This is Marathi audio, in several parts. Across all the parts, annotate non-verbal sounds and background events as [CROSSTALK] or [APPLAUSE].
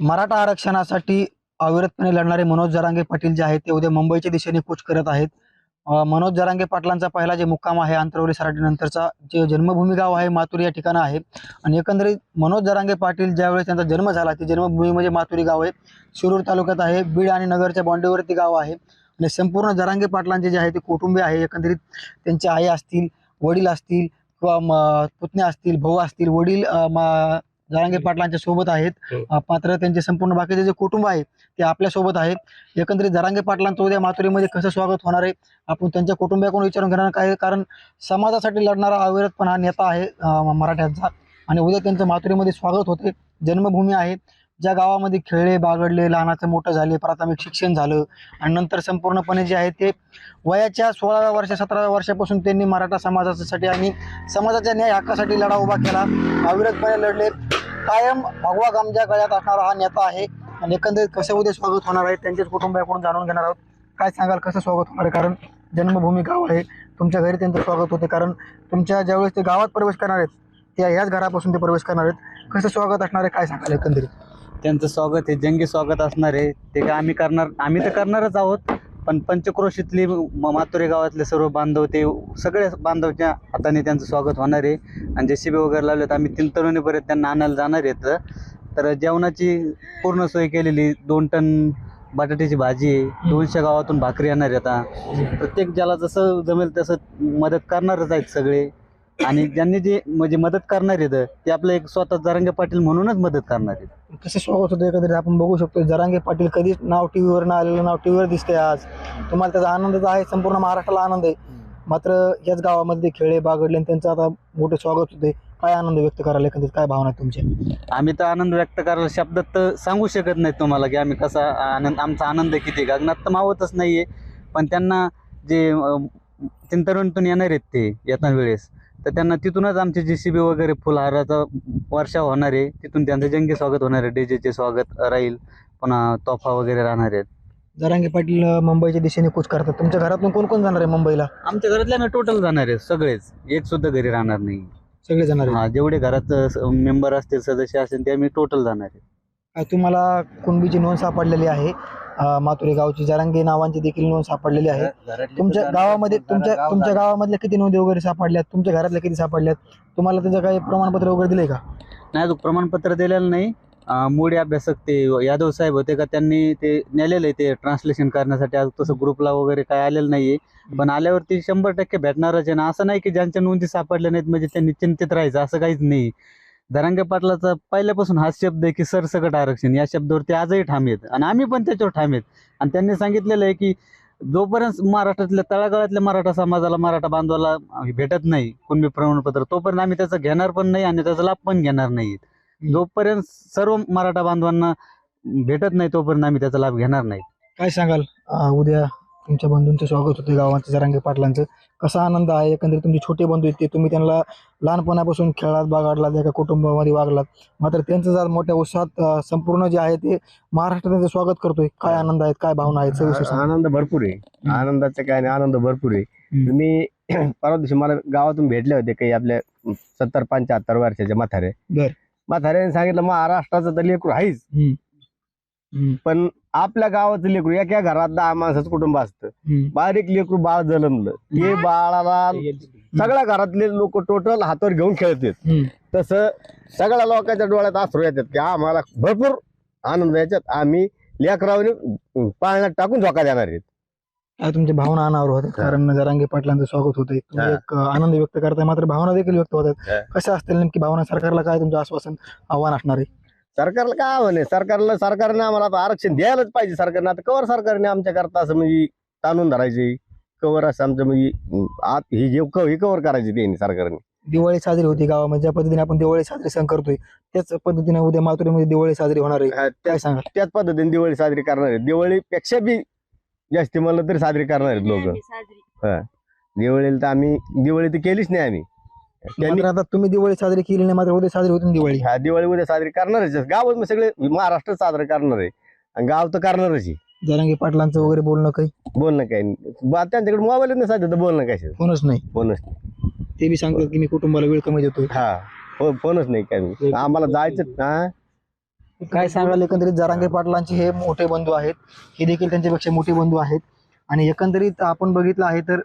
मराठा आरक्षणासाठी अविरतपणे लढणारे मनोज जरांगे पाटील जे आहेत ते उद्या मुंबईच्या दिशेने कूच करत आहेत. मनोज जरांगे पाटलांचा पहिला जे मुक्काम आहे आंतरवली सराटीनंतरचा जे जन्मभूमी गाव आहे मातुरी या ठिकाणं आहे. आणि एकंदरीत मनोज जरांगे पाटील ज्यावेळेस त्यांचा जन्म झाला ती जन्मभूमी म्हणजे मातुरी गाव आहे. शिरूर तालुक्यात आहे बीड आणि नगरच्या बॉन्डेवरती गाव आहे. आणि संपूर्ण जरांगे पाटलांचे जे आहे ते कुटुंबीय आहे. एकंदरीत त्यांचे आई असतील वडील असतील किंवा पुतण्या असतील भाऊ असतील वडील मा- जरांगे पाटलांच्या सोबत आहेत. मात्र त्यांचे संपूर्ण बाकीचे जे कुटुंब आहे ते आपल्यासोबत आहे एकंदरीत जरांगे पाटलांचं उद्या माथुरीमध्ये कसं स्वागत होणार आहे? आपण त्यांच्या कुटुंबियाकडून विचारून घेणार काय? कारण समाजासाठी लढणारा अविरत पण हा नेता आहे मराठ्यांचा. आणि उद्या त्यांचं माथुरीमध्ये स्वागत होते. जन्मभूमी आहे. ज्या गावामध्ये खेळले बागडले लहानाचं मोठं झाले प्राथमिक शिक्षण झालं आणि नंतर संपूर्णपणे जे आहे ते वयाच्या सोळाव्या वर्ष सतराव्या वर्षापासून त्यांनी मराठा समाजासाठी आणि समाजाच्या न्याय हक्कासाठी लढा उभा केला. अविरतपणे लढले. कायम भगवा गमजा गळ्यात असणारा हा नेता आहे. आणि एकंदरीत कसं उद्या स्वागत होणार आहे त्यांच्याच कुटुंबाकडून जाणून घेणार आहोत. काय सांगाल कसं स्वागत होणार आहे? कारण जन्मभूमी गाव आहे तुमच्या घरी त्यांचं स्वागत होते. कारण तुमच्या ज्यावेळेस ते गावात प्रवेश करणार आहेत त्या ह्याच घरापासून ते प्रवेश करणार आहेत. कसं स्वागत असणार आहे काय सांगाल एकंदरीत? त्यांचं स्वागत आहे जंगी स्वागत असणार आहे. ते काय आम्ही करणार आम्ही तर करणारच आहोत. पण पंचक्रोशीतली म- मातुरे गावातले सर्व बांधव ते सगळे बांधवच्या हाताने त्यांचं स्वागत होणार आहे. आणि जे शिबे वगैरे लावले तर आम्ही तीन तरुणीपर्यंत त्यांना आणायला जाणार आहेत. तर जेवणाची पूर्ण सोय केलेली दोन टन बटाट्याची भाजी आहे. दोनशे गावातून भाकरी येणार आहे आता. प्रत्येक ज्याला जसं जमेल तसं मदत करणारच आहेत सगळे. आणि ज्यांनी जे म्हणजे मदत करणार आहेत ते आपलं एक स्वतः जरंगे पाटील म्हणूनच मदत करणार आहेत. कसं स्वागत होतं एकंदरीत? आपण बघू शकतो जरांगे पाटील कधीच नाव टी व्हीवर न आलेलं नाव टी व्हीवर दिसते आज. तुम्हाला त्याचा आनंदच आहे संपूर्ण महाराष्ट्राला आनंद आहे. मात्र याच गावामध्ये खेळे बागडले आणि त्यांचं आता मोठे स्वागत होते काय आनंद व्यक्त करायला एकंदरीत? काय भावना आहेत तुमच्या? आम्ही तर आनंद व्यक्त करायला शब्दात तर सांगू शकत नाही तुम्हाला की आम्ही कसा आनंद आमचा आनंद किती. गगनात तर मावतच नाहीये. पण त्यांना जे अं, येणार आहेत ते येता वेळेस. तर त्यांना तिथूनच आमचे जे शिबी वगैरे फुलहाराचा वर्षाव होणार आहे. तिथून त्यांचं जंगी स्वागत होणार आहे. डीजेचे स्वागत राहील. पुन्हा तोफा वगैरे राहणार आहेत. जरांगे पाटील मुंबईच्या दिशेने कूच करतात. तुमच्या घरातून कोण कोण जाणार आहे मुंबईला? आमच्या घरातल्या टोटल जाणार आहेत सगळेच. एक सुद्धा घरी राहणार नाही. सगळे जाणार आहे हा जेवढे घरात मेंबर असतील सदस्य असतील ते आम्ही टोटल जाणार आहे. तुम्हाला कुणबीची नोंद सापडलेली आहे. मातुरे गावची जरांगे नावांची देखील नोंद सापडलेली आहे. तुमच्या गावामध्ये तुमच्या तुमच्या गावामधल्या किती नोंदी वगैरे सापडल्यात? तुमच्या घरातल्या किती सापडल्यात? तुम्हाला त्याचं काही प्रमाणपत्र वगैरे दिलंय का? नाही अजून प्रमाणपत्र दिलेलं नाही. मोडी अभ्यासक ते यादव साहेब होते का त्यांनी ते नेलेलं आहे ते ट्रान्सलेशन करण्यासाठी. आज तसं ग्रुपला वगैरे काय आलेलं नाहीये. पण आल्यावरती शंभर टक्के भेटणारच आहे ना. असं नाही की ज्यांच्या नोंदी सापडल्या नाहीत म्हणजे त्यांनी चिंतित राहायचं असं काहीच नाही. धरंगे पाटलाचा पहिल्यापासून हा शब्द आहे की सरसकट आरक्षण. या शब्दावरती आजही ठाम आहेत. आणि आम्ही पण त्याच्यावर ठाम आहेत. आणि त्यांनी सांगितलेलं आहे की जोपर्यंत महाराष्ट्रातल्या तळागाळातल्या मराठा समाजाला मराठा बांधवाला भेटत नाही कुणबी प्रमाणपत्र तोपर्यंत आम्ही त्याचं घेणार पण नाही आणि त्याचा लाभ पण घेणार नाही. जोपर्यंत सर्व मराठा बांधवांना भेटत नाही तोपर्यंत आम्ही त्याचा लाभ घेणार नाही. काय सांगाल? उद्या तुमच्या बंधूंचं स्वागत होते गावांचं जरांगे पाटलांचं. कसा आनंद आहे? एकंदरीत तुमचे छोटे बंधू आहेत ते तुम्ही त्यांना लहानपणापासून खेळात बागाडलात एका कुटुंबामध्ये वागलात. मात्र त्यांचं जर मोठ्या उत्साहात संपूर्ण जे आहे ते महाराष्ट्र त्यांचं स्वागत करतोय. काय आनंद आहेत काय भावना आहेत. आनंद भरपूर आहे. आनंदाचं काय नाही आनंद भरपूर आहे. मी [CLEARS THROAT] परवा दिवशी मला गावातून भेटले होते काही आपल्या सत्तर पंच्याहत्तर वर्षाचे म्हातारे. म्हाताऱ्याने सांगितलं महाराष्ट्राचं तर लेकरू आहेच. हम्म. पण आपल्या गावाचं लेकरू एका घरात दहा माणसाचं कुटुंब असतं. हम्म. बारीक लेकरू बाळ जन्मलं. ते बाळाला सगळ्या घरातले लोक टोटल हातावर घेऊन खेळतात हम्म. तसं सगळ्या लोकांच्या डोळ्यात आसरू येतात की आम्हाला भरपूर आनंद याच्यात. आम्ही लेकरावने पाळण्यात टाकून झोका देणार आहेत. काय तुमच्या भावना अनावर होतात. कारण जरांगे पाटलांचं स्वागत होतंय. तुम्ही हा. एक अं, आनंद व्यक्त करताय. मात्र भावना देखील व्यक्त होतात. हा. कशा असतील नेमकी भावना? सरकारला काय तुमचं आश्वासन आव्हान असणार आहे? सरकारला काय म्हणे? सरकारला सरकारने आम्हाला आता आरक्षण द्यायलाच पाहिजे सरकारने. आता कवर सरकारने आमच्या करता असं म्हणजे ताणून धरायचे? कवर असं आमचं म्हणजे आत ही जे क- ही कवर करायची त्यांनी सरकारने. दिवाळी साजरी होती गावामध्ये. ज्या पद्धतीने आपण दिवाळी साजरी सण करतोय त्याच पद्धतीने उद्या माथुरीमध्ये दिवाळी साजरी होणार आहे. हा, त्या- काय सांगा त्याच पद्धतीने दिवाळी साजरी करणार आहेत. दिवाळीपेक्षा बी जास्ती म्हणलं तरी साजरी करणार आहेत लोक. दिवाळीला तर आम्ही दिवाळी तर केलीच नाही आम्ही. त्यांनी मात्र आता तुम्ही दिवाळी साजरी केली नाही मात्र उद्या साजरी होती ना दिवाळी? ह्या दिवाळी उद्या साजरी करणारच. गावात मग सगळे महाराष्ट्र साजरं करणार आहे. आणि गाव तर करणारच आहे. जरांगे पाटलांचं वगैरे बोलणं काही? बोलणं काय नाही. बा- त्यांच्याकडे मोबाईल नाही साध्या तर बोलणं काय फोनच नाही. फोनच ते बी सांगतात की मी कुटुंबाला वेळ कमी देतोय. हा फो- फोनच नाही काय नाही. आम्हाला जायचं हा? काय सांगाल एकंदरीत जरांगे पाटलांचे हे मोठे बंधू आहेत. हे देखील त्यांच्यापेक्षा मोठे बंधू आहेत. आणि एकंदरीत आपण बघितलं आहे तर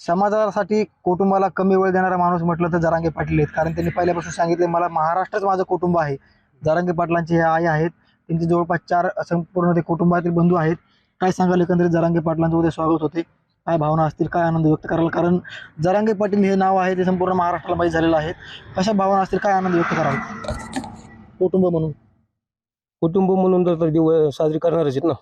समाजासाठी कुटुंबाला कमी वेळ देणारा माणूस म्हटलं तर जरांगे पाटील आहेत. कारण त्यांनी पहिल्यापासून सांगितले मला महाराष्ट्रच माझं कुटुंब आहे. जरांगे पाटलांचे हे आई आहेत. त्यांचे जवळपास चार संपूर्ण ते कुटुंबातील बंधू आहेत. काय सांगाल एकंदरीत जरांगे पाटलांचं? उद्या स्वागत होते. काय भावना असतील? काय आनंद व्यक्त कराल? कारण जरांगे पाटील हे नाव आहे ते संपूर्ण महाराष्ट्राला माहीत झालेलं आहे. कशा भावना असतील? काय आनंद व्यक्त कराल? कुटुंब म्हणून. कुटुंब म्हणून तर दिवाळी साजरी करणारच आहेत ना.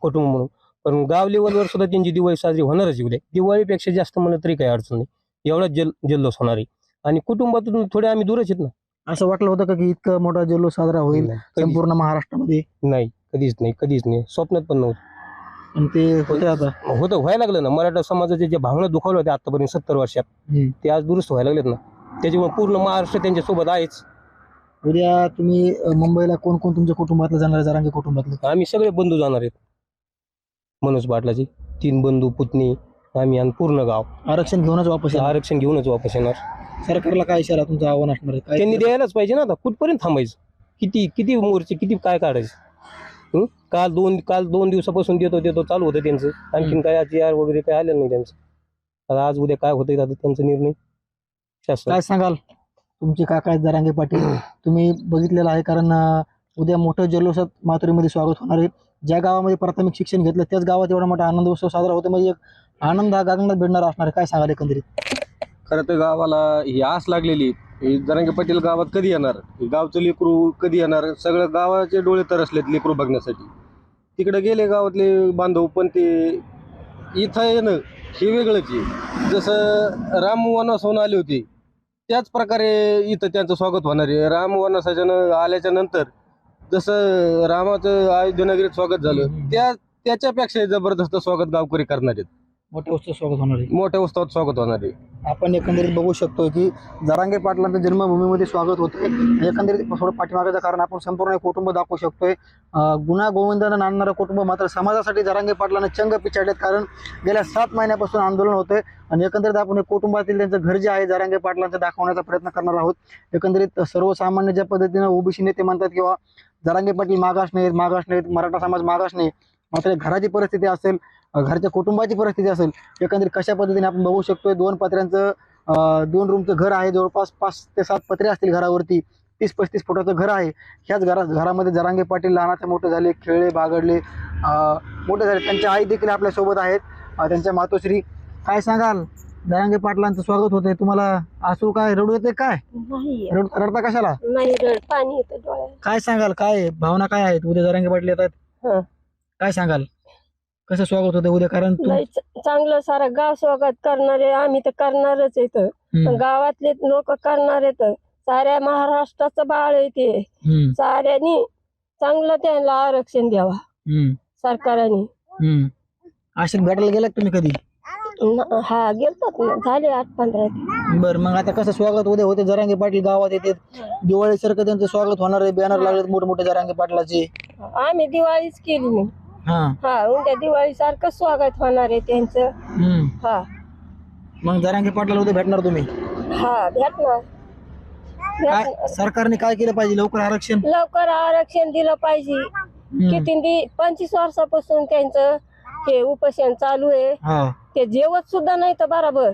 कुटुंब म्हणून. पण गाव लेवलवर सुद्धा त्यांची दिवाळी साजरी होणारच उद्या दिवाळीपेक्षा जास्त म्हणलं तरी काही अडचण नाही. एवढाच जल जल्लोष होणार आहे. आणि कुटुंबातून थोडे आम्ही दूरच आहेत ना. असं वाटलं होतं का की इतकं मोठा जल्लोष साजरा होईल संपूर्ण महाराष्ट्रामध्ये? नाही कधीच नाही कधीच नाही. स्वप्नात पण नव्हतं. आणि ते होते आता. होतं व्हायला लागलं ना. मराठा समाजाच्या ज्या भावना दुखावल्या होत्या आतापर्यंत सत्तर वर्षात. ते आज दुरुस्त व्हायला लागलेत ना. त्याच्यामुळे पूर्ण महाराष्ट्र त्यांच्यासोबत आहेच. उद्या तुम्ही मुंबईला कोण कोण तुमच्या कुटुंबातलं जाणार जरांगे कुटुंबातलं. आम्ही सगळे बंधू जाणार आहेत. मनोज पाटलाचे. तीन बंधू पुतणी आम्ही आणि पूर्ण गाव. आरक्षण घेऊनच वापस येणार. आरक्षण घेऊनच वापस येणार. सरकारला काय इशारा तुमचं आव्हान असणार आहे? काय त्यांनी द्यायलाच पाहिजे ना आता. कुठपर्यंत थांबायचं? किती किती मोर्चे किती काय काढायचं? हं? काल दोन काल दोन दिवसापासून देतो देतो चालू होतं त्यांचं. आणखीन काय आज यार वगैरे काय आलं नाही त्यांचं. आता आज उद्या काय होतंय आता त्यांचा निर्णय? शासन. काय सांगाल? तुमचे काका आहेत जरांगे पाटील. तुम्ही बघितलेलं आहे कारण अ, उद्या मोठं जल्लोषात माथुरीमध्ये स्वागत होणार आहे. ज्या गावामध्ये प्राथमिक शिक्षण घेतलं त्याच गावात एवढा मोठा आनंद उत्सव साजरा होतो. म्हणजे एक आनंद हा गागनात भेटणार असणार आहे. काय सांगाल एकंदरीत? खरं तर गावाला ही आस लागलेली ही जरांगे पाटील गावात कधी येणार? हे गावचं लेकरू कधी येणार? सगळं गावाचे डोळे तरसलेत लेकरू बघण्यासाठी. तिकडे गेले गावातले बांधव पण ते इथं येणं हे वेगळंच आहे. जसं राम वनवासहून आले होते त्याच प्रकारे इथं त्यांचं स्वागत होणार आहे. राम वनवासाच्यानं आल्याच्यानंतर जसं रामाचं अयोध्यनगरीत स्वागत झालं त्या त्याच्यापेक्षा जबरदस्त स्वागत गावकरी करणार आहेत. मोठ्या उत्सव स्वागत होणार आहे. मोठ्या उत्सवात स्वागत होणार आहे. आपण एकंदरीत बघू शकतो की जरांगे पाटलांचं जन्मभूमीमध्ये स्वागत होते. एकंदरीत थोडं पाठीमागाचं कारण आपण संपूर्ण कुटुंब दाखवू शकतोय. गुन्हा गोविंदानं नांदणारं कुटुंब मात्र समाजासाठी जरांगे पाटलांना चंग पिछाडलेत कारण गेल्या सात महिन्यापासून आंदोलन होतंय. आणि एकंदरीत आपण कुटुंबातील त्यांचं घर जे आहे जरांगे पाटलांचं दाखवण्याचा प्रयत्न करणार आहोत. एकंदरीत सर्वसामान्य ज्या पद्धतीनं ओबीसी नेते म्हणतात किंवा जरांगे पाटील मागास नाहीत मागास नाहीत मराठा समाज मागास नाही. मात्र घराची परिस्थिती असेल घरच्या कुटुंबाची परिस्थिती असेल एकंदरीत कशा पद्धतीने आपण बघू शकतोय? दोन पत्र्यांचं दोन रूमचं घर आहे. जवळपास पाच ते सात पत्रे असतील घरावरती. तीस पस्तीस फुटाचं घर आहे. ह्याच घरा घरामध्ये जरांगे पाटील लहानाचे मोठे झाले खेळले बागडले मोठे झाले. त्यांच्या आई देखील आपल्यासोबत आहेत. त्यांच्या मातोश्री. काय सांगाल? जरांगे पाटलांचं स्वागत होतंय. तुम्हाला आसू काय रडू येते काय? नाही रड रडता कशाला? नाही रड पाणी येतं डोळ्यात. काय सांगाल? काय भावना काय आहेत? उद्या जरांगे पाटील येतात. हं. काय सांगाल? कसं स्वागत होतं उद्या? कारण च- चांगलं सारं गाव स्वागत करणारे आम्ही तर करणारच येत हम्म, गावातले लोक करणार येत साऱ्या महाराष्ट्राचं बाळ आहे ते. हम्म, साऱ्यांनी चांगलं त्यांना आरक्षण द्यावा. हम्म, सरकारने. हम्म. आश्रम भेटायला गेलात तुम्ही कधी? हा गेलतात ना झाले आठ पंधरा. बरं मग आता कसं स्वागत उद्या होते जरांगे पाटील गावात येते. दिवाळी सारखं त्यांचं स्वागत होणार आहे बॅनर लागलेत मोठे मोठे जरांगे पाटलाचे. आम्ही दिवाळीच केली नाही हा. हा उद्या दिवाळी सारखं स्वागत होणार आहे त्यांचं. हम्म. हा. मग जरांगे पाटलाला उद्या भेटणार तुम्ही? हा भेटणार. काय भेटणार. सरकारने काय केलं पाहिजे? लवकर आरक्षण? लवकर आरक्षण दिलं पाहिजे. हम्म. किती पंचवीस वर्षापासून त्यांचं हे उपोषण चालू आहे. हा. ते जेवत सुद्धा नाही तर बरोबर.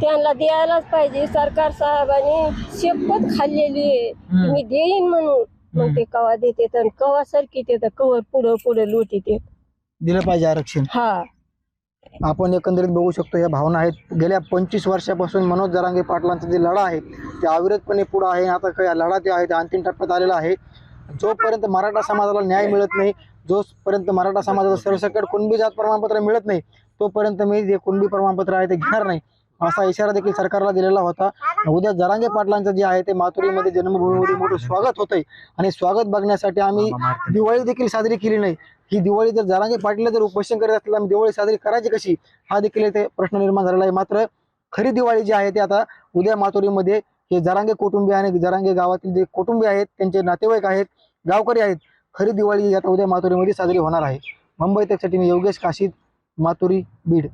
त्यांना द्यायलाच पाहिजे. सरकार साहेबांनी शपथ खाल्लेली आहे. मी देईन म्हणून. मग ते कवा देते? तर कवा सरकी ते कवर पुढं पुढं लुटी ते. दिलं पाहिजे आरक्षण. हा. आपण एकंदरीत बघू शकतो या भावना आहेत. गेल्या पंचवीस वर्षापासून मनोज जरांगे पाटलांचा जे लढा आहे ते अविरतपणे पुढे आहे. आता काही लढा ते आहे ते अंतिम टप्प्यात आलेला आहे. जोपर्यंत मराठा समाजाला न्याय मिळत नाही जोपर्यंत मराठा समाजाचं सर्वसकट कुणबी जात प्रमाणपत्र मिळत नाही तोपर्यंत मी जे कुणबी प्रमाणपत्र आहे ते घेणार नाही असा इशारा देखील सरकारला दिलेला होता. उद्या जरांगे पाटलांचं जे आहे ते माथुरीमध्ये जन्मभूमीमध्ये मोठं स्वागत होतंय. आणि स्वागत बघण्यासाठी आम्ही दिवाळी देखील साजरी केली नाही. ही दिवाळी जर जरांगे पाटील जर उपोषण करत असेल आम्ही दिवाळी साजरी करायची कशी? हा देखील ते प्रश्न निर्माण झालेला आहे. मात्र खरी दिवाळी जी आहे ती आता उद्या माथुरीमध्ये हे जरांगे कुटुंबीय आणि जरांगे गावातील जे कुटुंबीय आहेत त्यांचे नातेवाईक आहेत गावकरी आहेत. खरी दिवाळी आता उद्या माथुरीमध्ये साजरी होणार आहे. मुंबई तकसाठी योगेश काशीद माथुरी बीड.